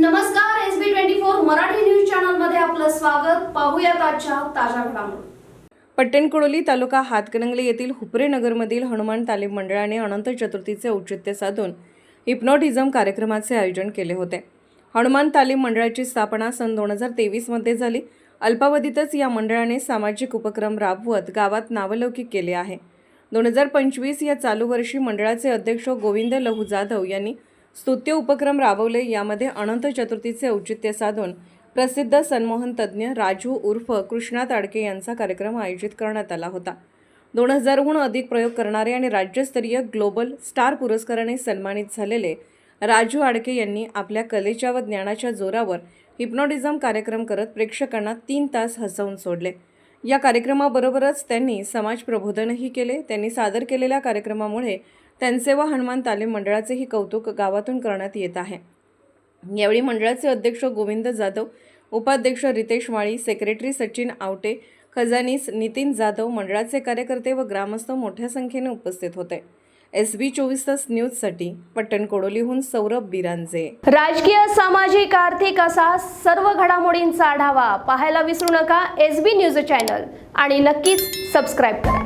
नमस्कार S B twenty four Marathi news चॅनलमध्ये आपलं स्वागत. पाहूयात आजच्या ताज्या घडामोडी. पट्टणकुडोली तालुका हातकणंगले येथील हुपरे नगरमधील हनुमान तालीम मंडळाने अनंत चतुर्थीचे औचित्य साधून हिप्नॉटिझम कार्यक्रमाचे आयोजन केले होते. हनुमान तालीम मंडळाची स्थापना सन दोन हजार तेवीसमध्ये झाली. अल्पावधीतच या मंडळाने सामाजिक उपक्रम राबवत गावात नावलौकिक केले आहे. दोन हजार पंचवीस या चालू वर्षी मंडळाचे अध्यक्ष गोविंद लहू जाधव यांनी स्तुत्य उपक्रम राबवले. यामध्ये अनंत चतुर्थीचे औचित्य साधून प्रसिद्ध सन्मोहन तज्ज्ञ राजू उर्फ कृष्णा ताडके यांचा कार्यक्रम आयोजित करण्यात आला होता. दोन हजारहून अधिक प्रयोग करणारे आणि राज्यस्तरीय ग्लोबल स्टार पुरस्काराने सन्मानित झालेले राजू आडके यांनी आपल्या कलेच्या व ज्ञानाच्या जोरावर हिप्नोटिझम कार्यक्रम करत प्रेक्षकांना तीन तास हसवून सोडले. या कार्यक्रमाबरोबरच त्यांनी समाज प्रबोधनही केले. त्यांनी सादर केलेल्या कार्यक्रमामुळे त्यांचे व हनुमान तालीम मंडळाचेही कौतुक गावातून करण्यात येत आहे. यावेळी मंडळाचे अध्यक्ष गोविंद जाधव उपाध्यक्ष रितेश माळी सेक्रेटरी सचिन आवटे खजानीस नितीन जाधव मंडळाचे कार्यकर्ते व ग्रामस्थ मोठ्या संख्येने उपस्थित होते. एस बी चोवीस तास न्यूजसाठी पट्टण कोडोलीहून सौरभ बिरांजे. राजकीय सामाजिक आर्थिक असा सर्व घडामोडींचा आढावा पाहायला विसरू नका. एस बी न्यूज चॅनल आणि नक्कीच सबस्क्राईब करा.